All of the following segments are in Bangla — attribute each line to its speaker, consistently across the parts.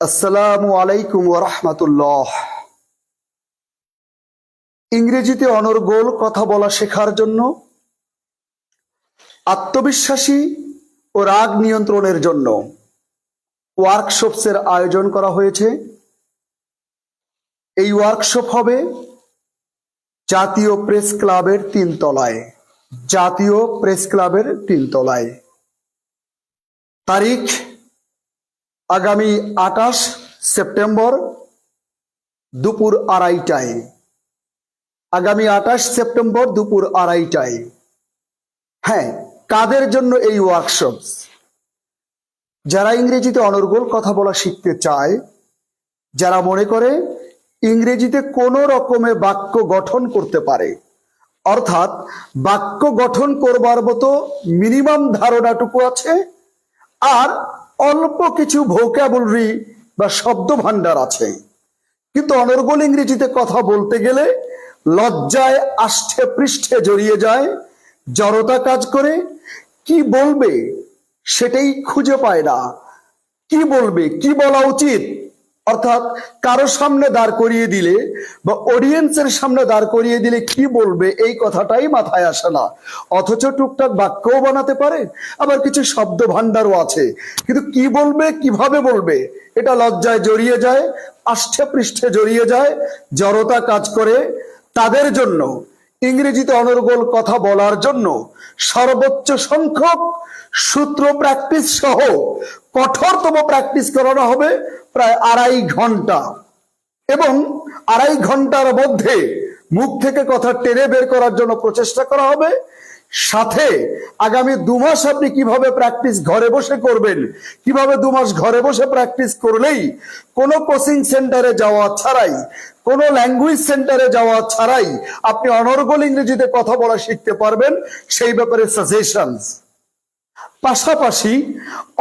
Speaker 1: আসসালামু আলাইকুম ওরহমতুল্লাহ ইংরেজিতে অনর্গোল কথা বলা শেখার জন্য আত্মবিশ্বাসী ও রাগ নিয়ন্ত্রণের জন্য ওয়ার্কশপসের আয়োজন করা হয়েছে। এই ওয়ার্কশপ হবে জাতীয় প্রেস ক্লাবের তিনতলায় জাতীয় প্রেস ক্লাবের তিনতলায় তারিখ আগামী আঠাশ সেপ্টেম্বর দুপুর আড়াইটায়। আগামী আঠাশ সেপ্টেম্বর দুপুর আড়াইটায়। হ্যাঁ কাদের জন্য এই ওয়ার্কশপ যারা ইংরেজিতে অনর্গল কথা বলা শিখতে চায়, যারা মনে করে ইংরেজিতে কোনো রকমে বাক্য গঠন করতে পারে, অর্থাৎ বাক্য গঠন করবার মতো মিনিমাম ধারণাটুকু আছে, আর অল্প কিছু ভোকাবুলারি বা শব্দ ভান্ডার আছে। কিন্তু অনর্গল ইংরেজিতে কথা বলতে গেলে লজ্জায় আষ্ঠে পৃষ্ঠে জড়িয়ে যায়, জড়তা কাজ করে। কি বলবে সেটাই খুঁজে পায় না। কি বলবে, কি বলা উচিত? অর্থাৎ কারও সামনে দাঁড় করিয়ে দিলে বা অডিয়েন্সের সামনে দাঁড় করিয়ে দিলে কি বলবে, এই কথাটাই মাথায় আসে না। অথচ টুকটাক বাক্যও বানাতে পারে, আবার কিছু শব্দ ভান্ডারও আছে। কিন্তু কি বলবে, কীভাবে বলবে, এটা লজ্জায় জড়িয়ে যায়, আষ্ঠে পৃষ্ঠে জড়িয়ে যায়, জড়তা কাজ করে তাদের জন্য। ইংরেজিতে অনর্গল কথা বলার জন্য সর্বোচ্চ সংখ্যক সূত্র প্র্যাকটিস সহ কঠোরতম প্র্যাকটিস করানো হবে প্রায় আড়াই ঘণ্টা। এবং আড়াই ঘণ্টার মধ্যে মুখ থেকে কথা টেনে বের করার জন্য প্রচেষ্টা করা হবে। সাথে আগামী দু মাস আপনি কীভাবে প্র্যাকটিস ঘরে বসে করবেন, কীভাবে দু মাস ঘরে বসে প্র্যাকটিস করলেই কোনো কোচিং সেন্টারে যাওয়া ছাড়াই, কোনো ল্যাঙ্গুয়েজ সেন্টারে যাওয়া ছাড়াই আপনি অনর্গল ইংরেজিতে কথা বলা শিখতে পারবেন, সেই ব্যাপারে সাজেশনস পাশাপাশি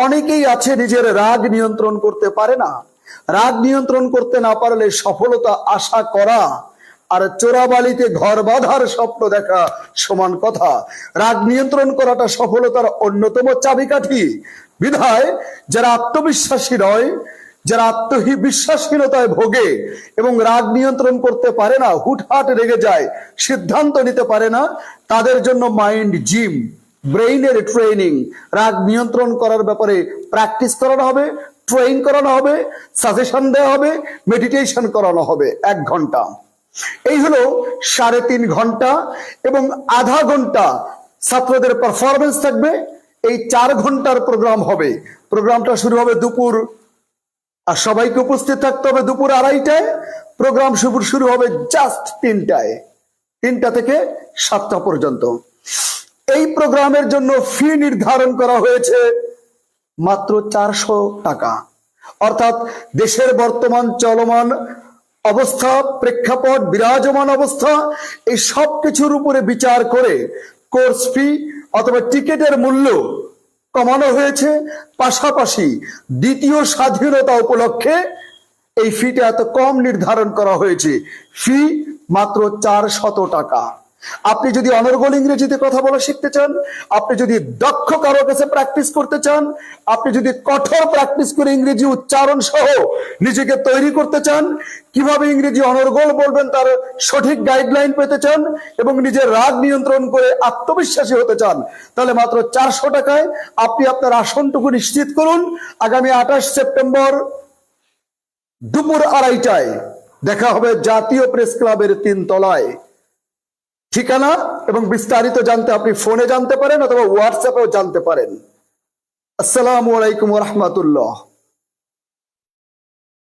Speaker 1: অনেকেই আছে নিজের রাগ নিয়ন্ত্রণ করতে পারে না। রাগ নিয়ন্ত্রণ করতে না পারলে সফলতা আশা করা আর চোরাবালিতে ঘর বাঁধার স্বপ্ন দেখা সমান কথা। রাগ নিয়ন্ত্রণ করাটা সফলতার অন্যতম চাবিকাঠি। বিধায়, যারা আত্মবিশ্বাসী নয়, যারা আত্মবিশ্বাসহীনতায় ভোগে এবং রাগ নিয়ন্ত্রণ করতে পারে না, হুটহাট রেগে যায়, সিদ্ধান্ত নিতে পারে না, তাদের জন্য মাইন্ড জিম, ব্রেইনের ট্রেনিং রাগ নিয়ন্ত্রণ করার ব্যাপারে প্র্যাকটিস করানো হবে ট্রেন করানো হবে, সাজেশন দেওয়া হবে, মেডিটেশন করানো হবে। এক ঘণ্টা। এই হলো সাড়ে তিন ঘণ্টা এবং আধা ঘণ্টা ছাত্রদের পারফরমেন্স থাকবে। এই চার ঘণ্টার প্রোগ্রাম হবে। প্রোগ্রামটা শুরু হবে দুপুর, আর সবাইকে উপস্থিত থাকতে হবে দুপুর আড়াইটায়। প্রোগ্রাম শুরু শুরু হবে জাস্ট তিনটায়। তিনটা থেকে সাতটা পর্যন্ত। এই প্রোগ্রামের জন্য ফি নির্ধারণ করা হয়েছে মাত্র চারশো টাকা। অর্থাৎ দেশের বর্তমান চলমান অবস্থা, প্রেক্ষাপট, বিরাজমান অবস্থা, এই সব কিছুর উপরে বিচার করে কোর্স ফি অথবা টিকেটের মূল্য কমানো হয়েছে। পাশাপাশি দ্বিতীয় স্বাধীনতা উপলক্ষে এই ফিটা এত কম নির্ধারণ করা হয়েছে। ফি মাত্র চার শত টাকা। আপনি যদি অনর্গল ইংরেজিতে কথা বলা শিখতে চান, আপনি যদি দক্ষ কারও কাছে প্র্যাকটিস করতে চান, আপনি যদি কঠোর প্র্যাকটিস করে ইংরেজি উচ্চারণ সহ নিজেকে তৈরি করতে চান, কীভাবে ইংরেজি অনর্গল বলবেন তার সঠিক গাইডলাইন পেতে চান এবং নিজের রাগ নিয়ন্ত্রণ করে আত্মবিশ্বাসী হতে চান, তাহলে মাত্র চারশো টাকায় আপনি আপনার আসনটুকু নিশ্চিত করুন। আগামী আঠাশ সেপ্টেম্বর দুপুর আড়াইটায় দেখা হবে জাতীয় প্রেস ক্লাবের তিন তলায় ঠিকানা এবং বিস্তারিত জানতে আপনি ফোনে জানতে পারেন অথবা হোয়াটসঅ্যাপেও জানতে পারেন। আসসালামু আলাইকুম রহমতুল্লাহ।